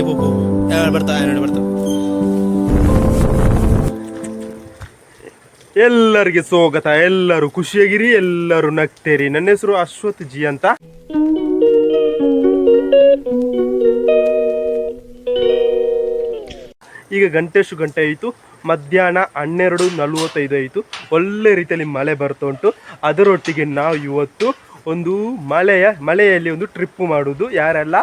ಆಯ್ pope ಬರ್ತಾ ನೋಡಿ ಬರ್ತಾ ಎಲ್ಲರಿಗೆ ಸ್ವಾಗತ, ಎಲ್ಲರೂ ಖುಷಿಯಾಗಿರಿ, ಎಲ್ಲರೂ ನಗ್ತೇರಿ. ನನ್ನ ಹೆಸರು ಅಶ್ವಥ್ ಜಿ ಅಂತ. ಈಗ ಗಂಟೆಷ್ಟು ಗಂಟೆ ಆಯಿತು? ಮಧ್ಯಾಹ್ನ ಹನ್ನೆರಡು ನಲವತ್ತೈದು ಆಯಿತು. ಒಳ್ಳೆ ರೀತಿಯಲ್ಲಿ ಮಳೆ ಬರ್ತಾ ಉಂಟು. ಅದರೊಟ್ಟಿಗೆ ನಾವು ಇವತ್ತು ಒಂದು ಮಳೆಯ, ಮಳೆಯಲ್ಲಿ ಒಂದು ಟ್ರಿಪ್ ಮಾಡುವುದು. ಯಾರೆಲ್ಲ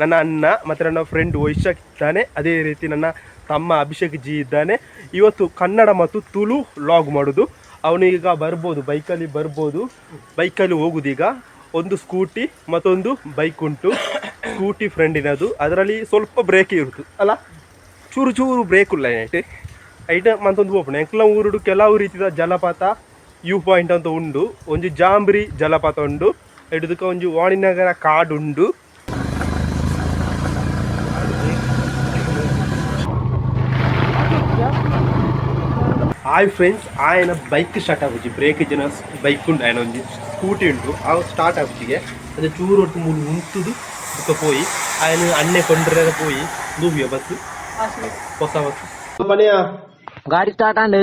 ನನ್ನ ಅಣ್ಣ ಮತ್ತು ನನ್ನ ಫ್ರೆಂಡ್ ವೈಶಾಖ್ ಇದ್ದಾನೆ. ಅದೇ ರೀತಿ ನನ್ನ ತಮ್ಮ ಅಭಿಷೇಕ್ ಜಿ ಇದ್ದಾನೆ. ಇವತ್ತು ಕನ್ನಡ ಮತ್ತು ತುಳು ಲಾಗ್ ಮಾಡೋದು. ಅವನೀಗ ಬರ್ಬೋದು, ಬೈಕಲ್ಲಿ ಬರ್ಬೋದು. ಬೈಕಲ್ಲಿ ಹೋಗುದೀಗ ಒಂದು ಸ್ಕೂಟಿ ಮತ್ತೊಂದು ಬೈಕ್ ಉಂಟು. ಸ್ಕೂಟಿ ಫ್ರೆಂಡಿನದು ಅದರಲ್ಲಿ ಸ್ವಲ್ಪ ಬ್ರೇಕ್ ಇರುತ್ತೆ ಅಲ್ಲ? ಚೂರು ಚೂರು ಬ್ರೇಕ್ ಇಲ್ಲ ಐಟ್ ಐಟ ಮಂತೊಂದು ಓಪನ್ ಎಂಕ್ಲ ಊರುಡು ಕೆಲವು ರೀತಿಯ ಜಲಪಾತ ಯೂ ಪಾಯಿಂಟ್ ಅಂತ ಉಂಡು. ಒಂದು ಜಾಂಬ್ರಿ ಜಲಪಾತ ಉಂಡು. ಇಡದಕ್ಕೆ ಒಂದು ವಾಣಿನಗರ ಕಾಡುಂಡು ಹಾಯ್ ಫ್ರೆಂಡ್ಸ್ ఆయన ಬೈಕ್ ಸ್ಟಾರ್ಟ್ ಆಗುಜಿ ಬ್ರೇಕ್ ಜನ ಬೈಕ್ ಉಂಡು ఆయన ಒಂಜಿ ಸ್ಕೂಟಿ ಉಂಟು ಆ ಸ್ಟಾರ್ಟ್ ಆಗುಜಿಗೆ ಅದು ಚೂರು ಒಟ್ಟು ಮೂರು ಉಂಟುದು ಬುಕ್ಕ ಪೋಯಿ ఆయన ಅನ್ನೆ ಕೊಂಡ್ರೆ ಪೋಯಿ ದೂವಿಯ ಬಸ್ ಹೊಸ ಬಸ್ ಮನೆಯ ಗಾಡಿ ಸ್ಟಾರ್ಟ್ ಅಂಡ್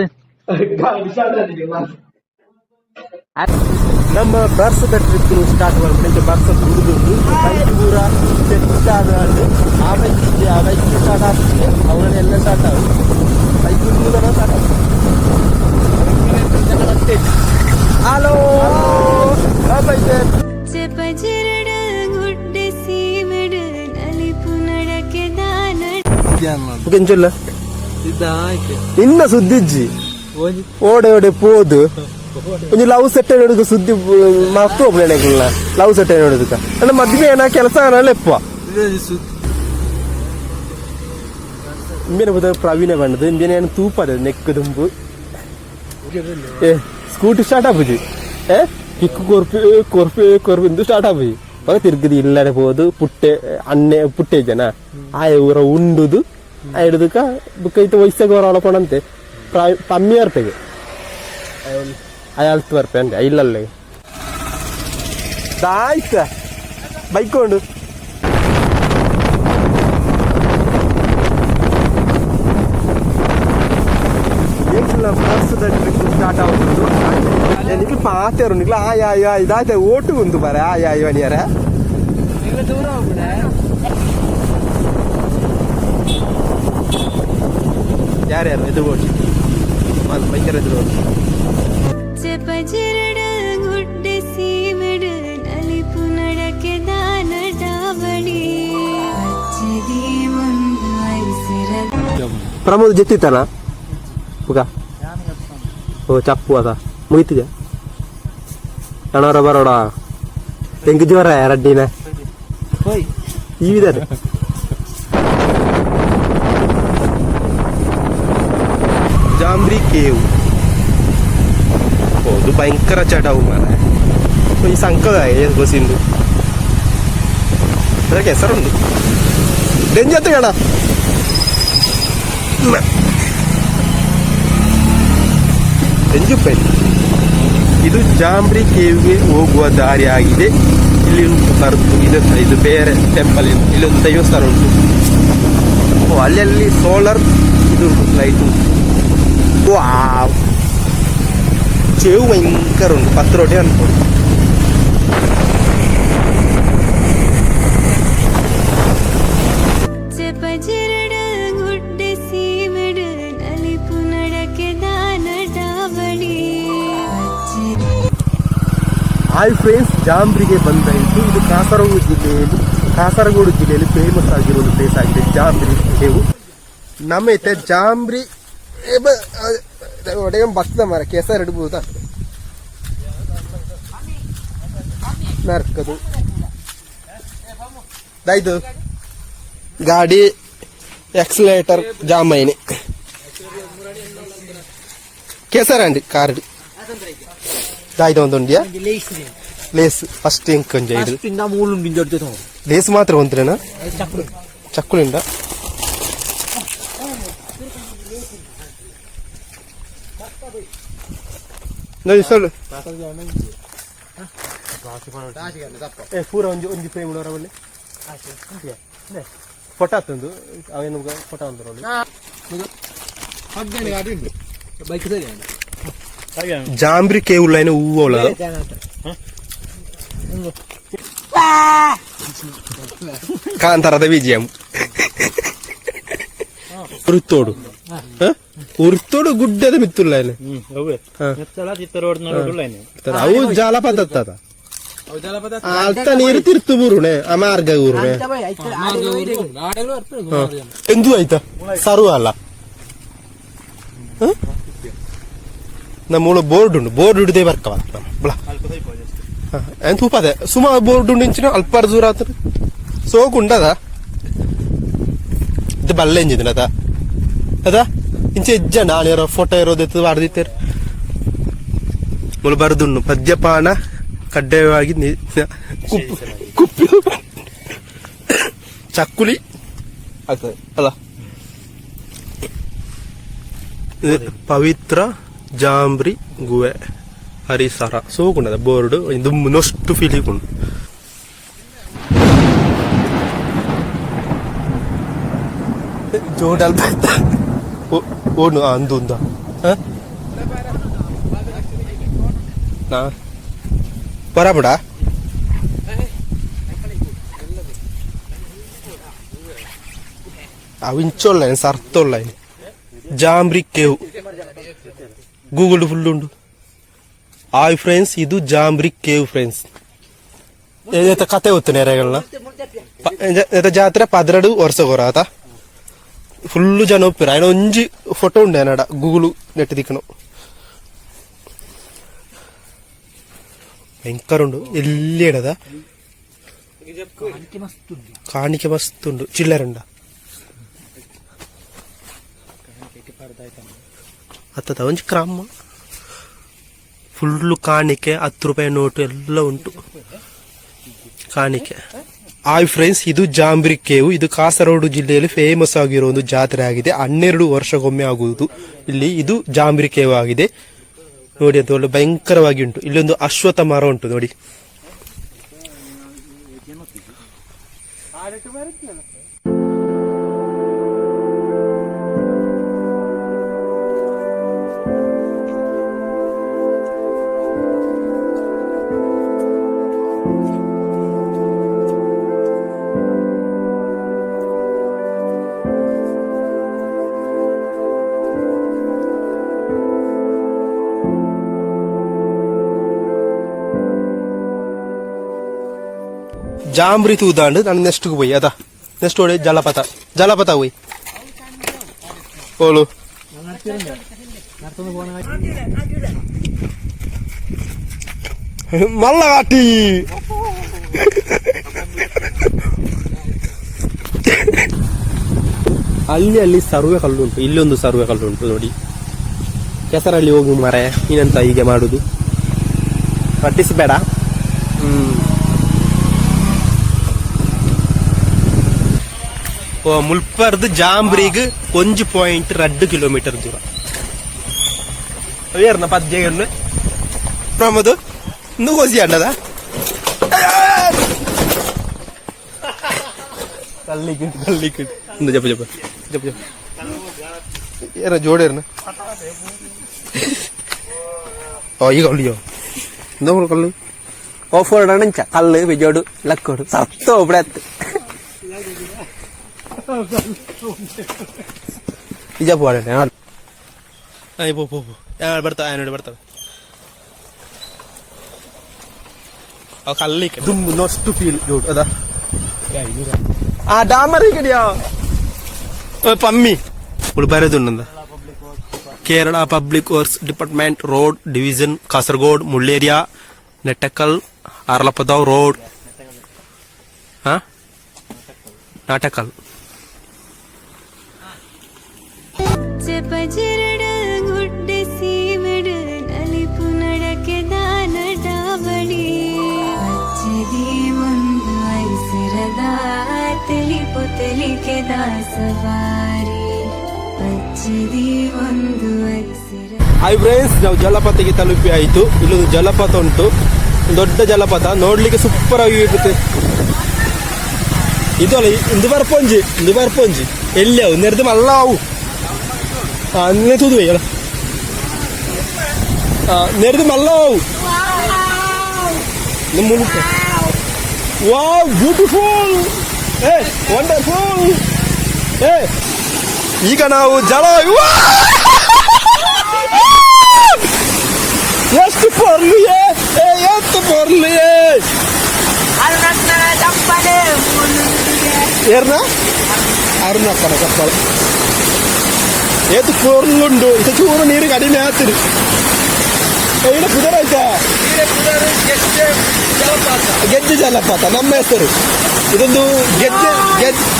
ನಮ್ಮ ಬರ್ಸದ ಟ್ರಿಪ್ ಸ್ಟಾರ್ಟ್ ಮಾಡ್ಬಿಟ್ಟು ಬರ್ಸ ಹುಡುಗರು ಬೈಕ್ ಪೂರ ಸೆಟ್ ಆದ ಆ ಬೈಕ್ ಇದೆ ಆ ಬೈಕ್ ಸ್ಟಾರ್ಟ್ ಆಗ್ತದೆ ಅವರನ್ನೆಲ್ಲ ಸ್ಟಾರ್ಟ್ ಆಗುತ್ತೆ ಬೈಕ್ ಹುಡುಗರ ಸ್ಟಾರ್ಟ್ ಆಗುತ್ತೆ ಕೆಂಚಲ್ಲ ಇನ್ನ ಸುದ್ದಿಜ್ಜಿ. ಓಡೆ ಓಡೆ ಪೋದು. ಒಂಜಿ ಲವ್ ಸೆಟ್ ನೋಡುದು ಸುದ್ದಿ ಮಸ್ತ್ ಒಬ್ಬನೆಲ್ಲ ಲವ್ ಸೆಟ್ ನೋಡುದಕ್ಕ ನನ್ನ ಮದ್ವೆ ಏನ ಕೆಲಸ ಲೆಪ್ಪ ಇಂಬಿನ ಬುದ ಪ್ರವೀಣ ಬಣ್ಣದು ಇಂಬಿನ ಏನು ತೂಪದ ನೆಕ್ಕು ದುಂಬು. ಏ ಸ್ಕೂಟಿ ಸ್ಟಾರ್ಟ್ ಆಪುಜಿ ಏ ಕಿಕ್ಕು ಕೊರ್ಪಿ ಕೊರ್ಪಿ ಇಂದು ಸ್ಟಾರ್ಟ್ ಆಗುಜಿ ಮಗ ತಿರ್ಗದಿ ಇಲ್ಲಡೆ ಹೋದು ಪುಟ್ಟೆ ಅನ್ನೆ ಪುಟ್ಟೆ ಜನ. ಆಯ ಊರ ಉಂಡುದು. ಹಿಡಿದಕ್ಕ ಬುಕ್ಕ ಐತೆ ವಯಸ್ಸಾಗ ಅವ್ರ ಒಳಕೊಂಡಂತೆ ಕಮ್ಮಿ ಇರ್ತದೆ ಅಯಾಳ್ತು ಬರ್ಪೆ ಅಂದೆ ಇಲ್ಲಲ್ಲೇ ಆಯ್ತ ಬೈಕ್ ಉಂಡು ಏಕಿಲ್ಲ ಫ್ರಾನ್ಸ್ದ ಟ್ರಿಪ್ ಸ್ಟಾರ್ಟ್ ಆಗುದು എനിക്ക് പാത്തേറുണ്ട് നിങ്ങൾ ആയ ആയ ഇതാ ഓട്ട് കൊണ്ടു പറ ആയ ആയ വനിയറ ಯಾರ್ಯಾರು ಎದುರು ಓಡಿ ಅದು ಭಯಂಕರ ಎದುರು ಓಡಿ ಪಜರಡ ಗುಡ್ಡ ಸೀಮೆಡ ನಲಿಪು ನಡಕೆ ದಾನ ಡಾವಳಿ ಅಚ್ಚದಿ ಒಂದು ಐಸಿರ ಪ್ರಮೋದ್ ಜೆತ್ತಿತ್ತಾನ ಪುಗ ಓ ಚಪ್ಪು ಅದ ಮುಗಿತಿದೆ ಕಣವರ ಬರೋಡ ತೆಂಗು ಜ್ವರ ಎರಡ್ಡಿನ ಜಾಂಬ್ರಿ ಕೇವ್ ಇದು ಭಯಂಕರ ಚಟವು ಮರ ಈ ಸಂಕದ ಬಸ್ಸಿಂದು ಅದಕ್ಕೆ ಹೆಸರುಂಡು ಡೆಂಜತ್ ಕಣ ಎಂಜುಪೇಟೆ ಇದು ಜಾಂಬ್ರಿ ಕೇವ್ಗೆ ಹೋಗುವ ದಾರಿ ಆಗಿದೆ. ಇಲ್ಲಿ ಉಂಟು ಇದು ಇದು ಬೇರೆ ಟೆಂಪಲ್ ಇಲ್ಲಿ ಒಂದು ದೇವಸ್ಥಾನ ಉಂಟು. ಓ, ಅಲ್ಲಲ್ಲಿ ಸೋಲಾರ್ ಇದು ಲೈಟ್ ಸೀಮೆಡ ನಲಿಪು ನಡಕೆ ದಾನ ಡಾವಳಿ ಅಚ್ಚದಿ ಹಾಯ್ ಫ್ರೆಂಡ್ಸ್ ಜಾಂಬ್ರಿಗೆ ಬಂದಾಯಿತು ಇದು ಕಾಸರಗೋಡು ಜಿಲ್ಲೆಯಲ್ಲಿ ಕಾಸರಗೋಡು ಜಿಲ್ಲೆಯಲ್ಲಿ ಫೇಮಸ್ ಆಗಿರೋ ಒಂದು ಪ್ಲೇಸ್ ಆಗಿದೆ ಜಾಂಬ್ರಿ. ಕೇವು ನಮ್ಮ ಜಾಂಬ್ರಿ ಒಡೆಗೆ ಬಸ್ದ ಮರ ಕೆಸರು ಇಡ್ಬೋದಾ ನರ್ಕದು ದಾಯ್ತು ಗಾಡಿ accelerator jam ಅಯ್ಯನೆ ಕೆಸರಂಡಿ card ದಾಯ್ತು ಒಂದುಂಡಿಯಾ lace first ink ಕೊಂಚ ಇದು ಲೇಸ್ ಮಾತ್ರ ಒಂದ್ರೇನಾ ಚಕ್ಕುಲಿಂದ ನೋಡಿ ಸೊಲ್ಲು ಏ ಪೂರ ಒಂಜಿ ಒಂಜಿ ಫ್ರೇಮ್ ಬಲ್ಲಿ ಫೋಟೋ ಹತ್ತೊಂದು ಅವೇನು ಫೋಟೋ ಅಂದ್ರು ಬೈಕ್ ಸರಿ ಜಾಂಬ್ರಿ ಏನು ಹೂವು ಉಳ್ಳ ಕಾಂತಾರದ ವಿಜಯಂ ಉರುತ್ತೋಡು ಹ? ಉರುತ್ತೋಡು ಗುಡ್ಡದ ಮಿತ್ತುಲ್ಲ ಏನು ಹ್ಮ್ ಅವೇ ಹಾ. ಎತ್ತಲ ಚಿತ್ತ ರೋಡ್ ನೋಡೋದಿಲ್ಲ ಅವು ಜಾಲಪಾತ ಹತ್ತದ ಅಲ್ತ ನೀರು ತಿರ್ತು ಬುರುಣೆ ಆ ಮಾರ್ಗ ಊರುಣೆ ಎಂದು ಆಯ್ತಾ ಸರು ಅಲ್ಲ ಹ? ನಮ್ಮೂಳ ಬೋರ್ಡ್ ಉಂಡು ಬೋರ್ಡ್ ಹಿಡಿದೇ ಬರ್ಕವ ಬಳ ಎಂತ ಉಪದೆ ಸುಮಾರು ಬೋರ್ಡ್ ಉಂಡು ಇಂಚಿನ ಅಲ್ಪ ದೂರ ಆತ ಸೋಕುಂಡದ ಇದು ಬಲ್ಲೆ ಎಂಜಿದಿನ ಅದ ಅದ ಇಂಚೆ ಎಜ್ಜ ನಾಳೆ ಫೋಟೋ ಇರೋದೆತ್ತು ವಾಡ್ದಿತ್ತೇರು ಮುಳು ಬರದುಂಡು ಮದ್ಯಪಾನ ಕಡ್ಡಾಯವಾಗಿ ನಿ- ಕುಪ್ಪು ಕುಪ್ಪಿ ಚಕ್ಕುಲಿ ಆಗ್ತದೆ ಅಲ್ಲ ಇದು ಪವಿತ್ರ ಜಾಂಬ್ರಿ ಗುವೆ ಹರಿಸರ ಸೋಕುಂಡದ ಬೋರ್ಡ್ ಇದು ನೊಷ್ಟು ಫೀಲಿಂಗ್ ಉಂಡು ಜೋಡಲ್ ಬರ್ತಾ ಓಡ್ನು ಅಂದು ಉಂದ ಬರಬಿಡ ಅವು ಇಂಚೊಲ್ಲ ಸರ್ತೊಲ್ಲ ಜಾಂಬ್ರಿ ಕೇವು ಗೂಗಲ್ ಫುಲ್ ಉಂಡು ಆಯ್ ಫ್ರೆಂಡ್ಸ್ ಇದು ಜಾಂಬ್ರಿ ಕೇವ್ ಫ್ರೆಂಡ್ಸ್ ಕತೆ ಗೊತ್ತು ನೆರೆಗಳನ್ನ ಜಾತ್ರೆ ಪದ್ರಡು ಕೊರ ಆತ ഫുള്ള് ജന ഒപ്പിറ അതിന് അഞ്ച് ഫോട്ടോ ഉണ്ട് ഞാനട ഗൂഗിള് നെട്ടിരിക്കണം ഭയങ്കരമുണ്ട് എല്ലിയടതാ കാണിക്ക മസ്തുണ്ട് ചില്ലറുണ്ട ಅತ್ತದ ಒಂಜಿ ಕ್ರಮ ಫುಲ್ಲು ಕಾಣಿಕೆ ಹತ್ತು ರೂಪಾಯಿ ನೋಟು ಎಲ್ಲ ಉಂಟು ಕಾಣಿಕೆ ಹಾಯ್ ಫ್ರೆಂಡ್ಸ್ ಇದು ಜಾಂಬ್ರಿ ಕೇವು. ಇದು ಕಾಸರಗೋಡು ಜಿಲ್ಲೆಯಲ್ಲಿ ಫೇಮಸ್ ಆಗಿರೋ ಒಂದು ಜಾತ್ರೆ ಆಗಿದೆ. ಹನ್ನೆರಡು ವರ್ಷಕ್ಕೊಮ್ಮೆ ಆಗುವುದು. ಇಲ್ಲಿ ಇದು ಜಾಂಬ್ರಿ ಕೇವು ಆಗಿದೆ. ನೋಡಿ, ಅದು ಒಳ್ಳೆ ಭಯಂಕರವಾಗಿ ಉಂಟು. ಇಲ್ಲೊಂದು ಅಶ್ವತ್ಥ ಮರ ಉಂಟು, ನೋಡಿ. ಜಾಂಬ್ರಿ ತೂದಾಂಡು ನಾನು ನೆಕ್ಸ್ಟ್ ಹೋಯ್ ಅದ? ನೆಕ್ಸ್ಟ್ ಓಡಿ ಜಲಪಾತ. ಜಲಪಾತ ಹೋಯ್ ಓಲು ಮಲ್ಲಾಟಿ ಅಲ್ಲಿ ಅಲ್ಲಿ ಸರ್ವೆ ಕಲ್ಲು ಉಂಟು. ಇಲ್ಲೊಂದು ಸರ್ವೆ ಕಲ್ಲು ಉಂಟು ನೋಡಿ. ಕೆಸರಲ್ಲಿ ಹೋಗು ಮರ ಏನಂತ ಹೀಗೆ ಮಾಡುದು. ಪಟ್ಟಿಸಬೇಡ ಹ್ಮ್. ಮುಲ್ಪರ್ದು ಜಾಂಬ್ರಿಗ್ ಒಂಜು ಪಾಯಿಂಟ್ ರಡ್ಡು ಕಿಲೋಮೀಟರ್ ದೂರ ಏರ್ನ ಪದ್ಯಗನ್ನು ಪ್ರಮೋದು ಇಂದು ಕೋಸಿ ಅಣ್ಣದ ಕಲ್ಲಿಗೆ ಕಲ್ಲಿಗೆ ಇಂದು ಜಪ ಜಪ ಜಪ ಜಪ ಏರ ಜೋಡೇರ್ನ ಓ ಈಗ ಅಲ್ಲಿಯೋ ಇಂದ ಕಲ್ಲು ഓഫ് റോഡാണ് കള്ള് വിജോട് ലക്കോട് സത്തോ ഇവിടെ ഇജാ പോരെ ഞാൻ ആ പോ പോ ഞാൻ ഇവിടുത്തെ എന്നോട് ഇവിടുത്തെ പമ്മി ഉൾഭാരതുണ്ടെന്താ Kerala public works department road division Kasaragod Mulleria നെട്ടക്കൽ അർലപ്പതാവ് റോഡ് നാട്ടക്കൽ ಹಾಯ್ ಫ್ರೆಂಡ್ಸ್ ನಾವು ಜಲಪಾತಕ್ಕೆ ತಲುಪಿ ಆಯಿತು. ಇಲ್ಲೊಂದು ಜಲಪಾತ ಉಂಟು. ದೊಡ್ಡ ಜಲಪಾತ ನೋಡ್ಲಿಕ್ಕೆ ಸೂಪರ್ ಆಗಿ ಇರುತ್ತೆ ಇದಲ್ಲ ಇಂದು ಬರ್ಪೊಂಜಿ ಇಂದು ಬರ್ಪೊಂಜಿ. ಎಲ್ಲಿ ಅವು? ನೆರೆದು ಮಲ್ಲ ಅವು ಹಾಂ ಅನ್ನೇ ತುದು ಹೇಳ ಹಾಂ ನೆರೆದು ಮಲ್ಲ ಅವು ನಿಮ್ಮ ಮುಳುಕ ವಾವ್ ಬ್ಯೂಟಿಫುಲ್ ಏ ವಂಡರ್ಫುಲ್ ಏ ಈಗ ನಾವು ಜಲ ವಾ! ಎಷ್ಟು ಪೊರ್ಲು ಏ ಏ, ಎಷ್ಟು ಪೊರ್ಲು ಏ ಏರ್ನ ಅರುಣಪ್ಪನ ಕಪ್ಪಳ ಏತು ಪೊರ್ಲುಂಡು ಇದು ಚೂರು ನೀರು ಕಡಿಮೆ ಆಗ್ತಿರಿ ಏನು ಪುದರ್ ಆಯ್ತಾ ಗೆಜ್ಜೆ ಜಲಪಾತ ನಮ್ಮ ಹೆಸರು ಇದೊಂದು ಗೆಜ್ಜೆ ಗೆಜ್ಜೆ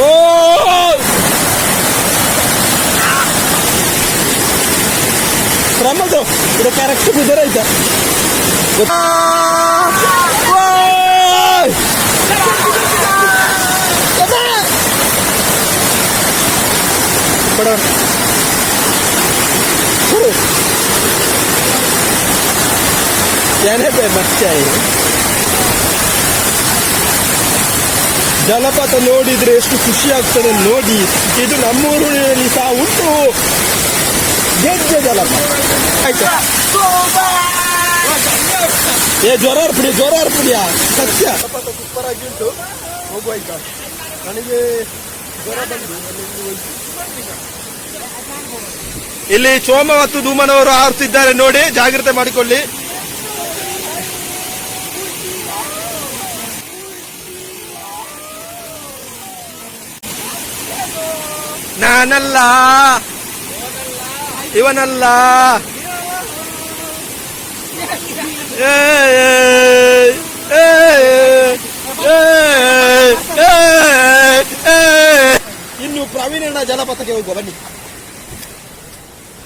ಓ ಇದು ಕರೆಕ್ಟ್ ಪುದರ್ ಆಯ್ತಾ ಕೊಡು. ಕೊಡು. ಏನೇ ಬೇ ಮತ್ತೆ ಜಲಪಾತ ನೋಡಿದ್ರೆ ಎಷ್ಟು ಖುಷಿ ಆಗ್ತದೆ ನೋಡಿ. ಇದು ನಮ್ಮೂರಿನಲ್ಲಿ ಸಹ ಉಂಟು. ಗೆಜ್ಜೆ ಜಲಪಾತ. ಆಯ್ತಾ. ಏ, ಜ್ವರ ಪುಡಿ ಜ್ವರ ಪುಡಿಯಾ ಸತ್ಯ. ಜಲಪಾತ ಸೂಪರ್ ಆಗಿ ಉಂಟು. ಹೋಗುವ ಆಯ್ತಾ ನನಗೆ ಜ್ವರ ಬಂದು ಇಲ್ಲಿ ಸೋಮ ಮತ್ತು ಧೂಮನವರು ಆರ್ತಿದ್ದಾರೆ ನೋಡಿ ಜಾಗ್ರತೆ ಮಾಡಿಕೊಳ್ಳಿ ನಾನಲ್ಲ ಇವನಲ್ಲ ಏ, ಪ್ರವೀಣಣ್ಣ ಜಲಪಾತಕ್ಕೆ ಹೋಗುವ, ಬನ್ನಿ.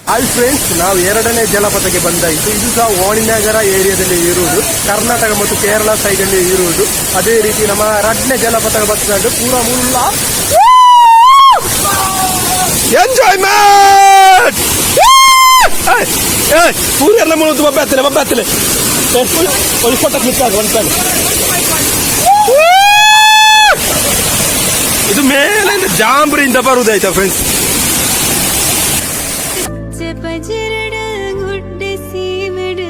ಹಾಯ್ ಫ್ರೆಂಡ್ಸ್ ನಾವು ಎರಡನೇ ಜಲಪಾತಕ್ಕೆ ಬಂದಾಯಿತು ಇದು ಸಹ ವಾಣಿನಗರ ಏರಿಯಾದಲ್ಲಿ ಇರುವುದು. ಕರ್ನಾಟಕ ಮತ್ತು ಕೇರಳ ಸೈಡ್ ಅಲ್ಲಿ ಇರುವುದು. ಅದೇ ರೀತಿ ನಮ್ಮ ರಡ್ನೆ ಜಲಪಾತ ಬರ್ತದೆ ಪೂರ ಮುಲ್ಲ ಎಂಜಾಯ್ಮೆಂಟ್ ಪೂರ ಎಲ್ಲ ಮುಳುದು ಬಬ್ಬೆ ಹತ್ತಿಲ್ಲ ಒಂದು ಫೋಟೋ ಕ್ಲಿಕ್ ಆಗ ಒಂದು ಮೇಲಿಂದ ಜಾಂಬ್ರಿಯಿಂದ ಬರುವುದಾಯ್ತಾ friends ಪಜರಡ ಗುಡ್ಡೆಸಿ ಮೆಡು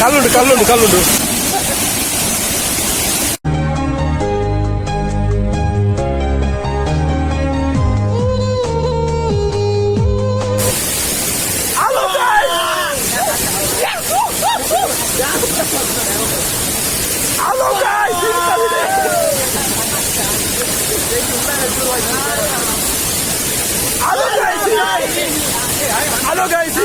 కళ్ళుండు కళ్ళుండు కళ్ళుండు Alô, dulu. Hello guys,